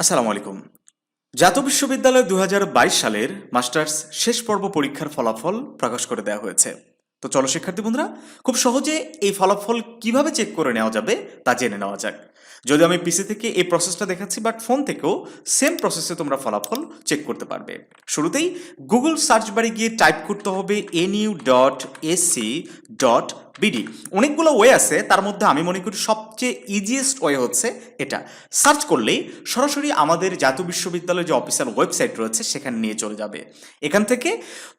আসসালামু আলাইকুম। জাতীয় বিশ্ববিদ্যালয় দু হাজার বাইশ সালের মাস্টার্স শেষ পর্ব পরীক্ষার ফলাফল প্রকাশ করে দেওয়া হয়েছে। তো চলো শিক্ষার্থী বন্ধুরা, খুব সহজে এই ফলাফল কীভাবে চেক করে নেওয়া যাবে তা জেনে নেওয়া যাক। যদি আমি পিসি থেকে এই প্রসেসটা দেখাচ্ছি বাট ফোন থেকেও সেম প্রসেসে তোমরা ফলাফল চেক করতে পারবে। শুরুতেই গুগল সার্চ বারে গিয়ে টাইপ করতে হবে NU dot AC dot BD অনেকগুলো ওয়ে আছে, তার মধ্যে আমি মনে করি সবচেয়ে ইজিয়েস্ট ওয়ে হচ্ছে এটা। সার্চ করলেই সরাসরি আমাদের জাতীয় বিশ্ববিদ্যালয়ের যে অফিসিয়াল ওয়েবসাইট রয়েছে, সেখানে নিয়ে চলে যাবে। এখান থেকে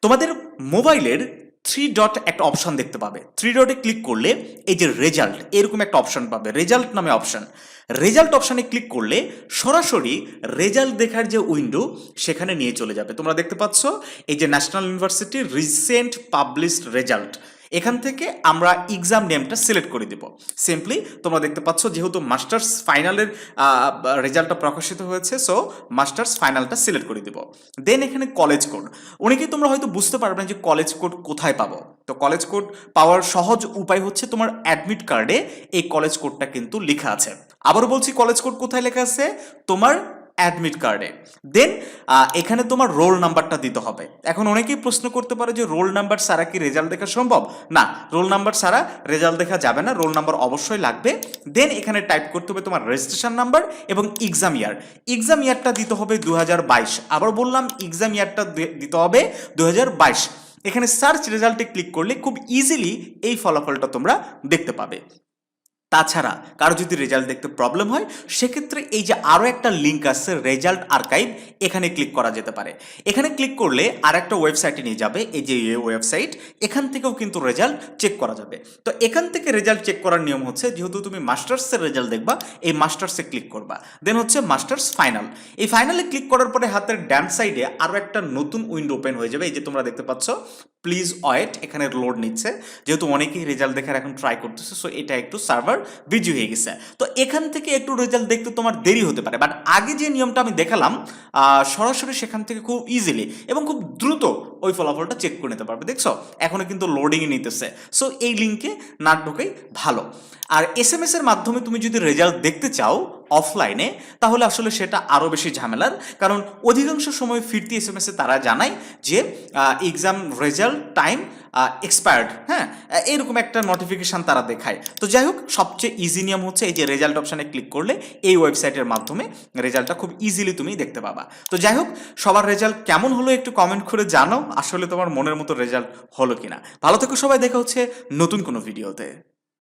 তোমাদের মোবাইলের থ্রি ডট একটা অপশন দেখতে পাবে। থ্রি ডটে ক্লিক করলে এই যে রেজাল্ট এরকম একটা অপশন পাবে। রেজাল্ট নামে অপশন রেজাল্ট অপশানে ক্লিক করলে সরাসরি রেজাল্ট দেখার যে উইন্ডো সেখানে নিয়ে চলে যাবে। তোমরা দেখতে পাচ্ছ, এই যে ন্যাশনাল ইউনিভার্সিটির রিসেন্ট পাবলিশড রেজাল্ট এখান থেকে আমরা এক্সাম নেমটা সিলেক্ট করে দেব। সিম্পলি তোমরা দেখতে পাচ্ছ যেহেতু মাস্টার্স ফাইনালের রেজাল্টটা প্রকাশিত হয়েছে সো মাস্টার্স ফাইনালটা সিলেক্ট করে দেব। দেন এখানে কলেজ কোড অনেকেই তোমরা হয়তো বুঝতে পারবে না যে কলেজ কোড কোথায় পাবো। তো কলেজ কোড পাওয়ার সহজ উপায় হচ্ছে তোমার অ্যাডমিট কার্ডে এই কলেজ কোডটা কিন্তু লেখা আছে। আবারও বলছি কলেজ কোড কোথায় লেখা আছে? তোমার অ্যাডমিট কার্ডে দেন এখানে তোমার রোল নাম্বারটা দিতে হবে। এখন অনেকেই প্রশ্ন করতে পারে যে রোল নাম্বার ছাড়া কি রেজাল্ট দেখা সম্ভব? না রোল নাম্বার ছাড়া রেজাল্ট দেখা যাবে না। রোল নাম্বার অবশ্যই লাগবে। দেন এখানে টাইপ করতে হবে তোমার রেজিস্ট্রেশন নাম্বার এবং এক্সাম ইয়ার এক্সাম ইয়ারটা দিতে হবে দুই হাজার বাইশ। আবার বললাম এক্সাম ইয়ারটা দিতে হবে দু হাজার বাইশ। এখানে সার্চ রেজাল্টে ক্লিক করলে খুব ইজিলি এই ফলাফলটা তোমরা দেখতে পাবে। তাছাড়া কারও যদি রেজাল্ট দেখতে প্রবলেম হয়, সেক্ষেত্রে এই যে আরও একটা লিঙ্ক আছে রেজাল্ট আর্কাইভ এখানে ক্লিক করা যেতে পারে। এখানে ক্লিক করলে আর একটা ওয়েবসাইটে নিয়ে যাবে, এই যে ওয়েবসাইট এখান থেকেও কিন্তু রেজাল্ট চেক করা যাবে। তো এখান থেকে রেজাল্ট চেক করার নিয়ম হচ্ছে, যেহেতু তুমি মাস্টার্সের রেজাল্ট দেখবা, এই মাস্টার্সে ক্লিক করবা। দেন হচ্ছে মাস্টার্স ফাইনাল এই ফাইনালে ক্লিক করার পরে হাতের ড্যান সাইডে আরও একটা নতুন উইন্ডো ওপেন হয়ে যাবে, এই যে তোমরা দেখতে পাচ্ছ প্লিজ ওয়েট এখানে লোড নিচ্ছে। যেহেতু অনেকেই রেজাল্ট দেখার এখন ট্রাই করতেছে সো এটা একটু সার্ভার বিজি হয়ে গেছে। তো এখান থেকে একটু রেজাল্ট দেখতে তোমার দেরি হতে পারে। বাট আগে যে নিয়মটা আমি দেখালাম সরাসরি সেখান থেকে খুব ইজিলি এবং খুব দ্রুত ওই ফলাফলটা চেক করে নিতে পারবে, দেখছ? এখনও কিন্তু লোডিংয়ে নিতেছে। সো এই লিঙ্কে না ঢোকেই ভালো। আর এস এম এস এর মাধ্যমে তুমি যদি রেজাল্ট দেখতে চাও অফলাইনে তাহলে আসলে সেটা আরও বেশি ঝামেলার। কারণ অধিকাংশ সময় ফিরতি এস এম এসে তারা জানায় যে এক্সাম রেজাল্ট টাইম এক্সপায়ার্ড হ্যাঁ? এরকম একটা নোটিফিকেশান তারা দেখায়। তো যাই হোক, সবচেয়ে ইজি নিয়ম হচ্ছে এই যে রেজাল্ট অপশানে ক্লিক করলে এই ওয়েবসাইটের মাধ্যমে রেজাল্টটা খুব ইজিলি তুমি দেখতে পাবা। তো যাই হোক, সবার রেজাল্ট কেমন হলো একটু কমেন্ট করে জানো আসলে তোমার মনের মতো রেজাল্ট হলো কিনা। ভালো থেকে সবাই, দেখা হচ্ছে নতুন কোনো ভিডিওতে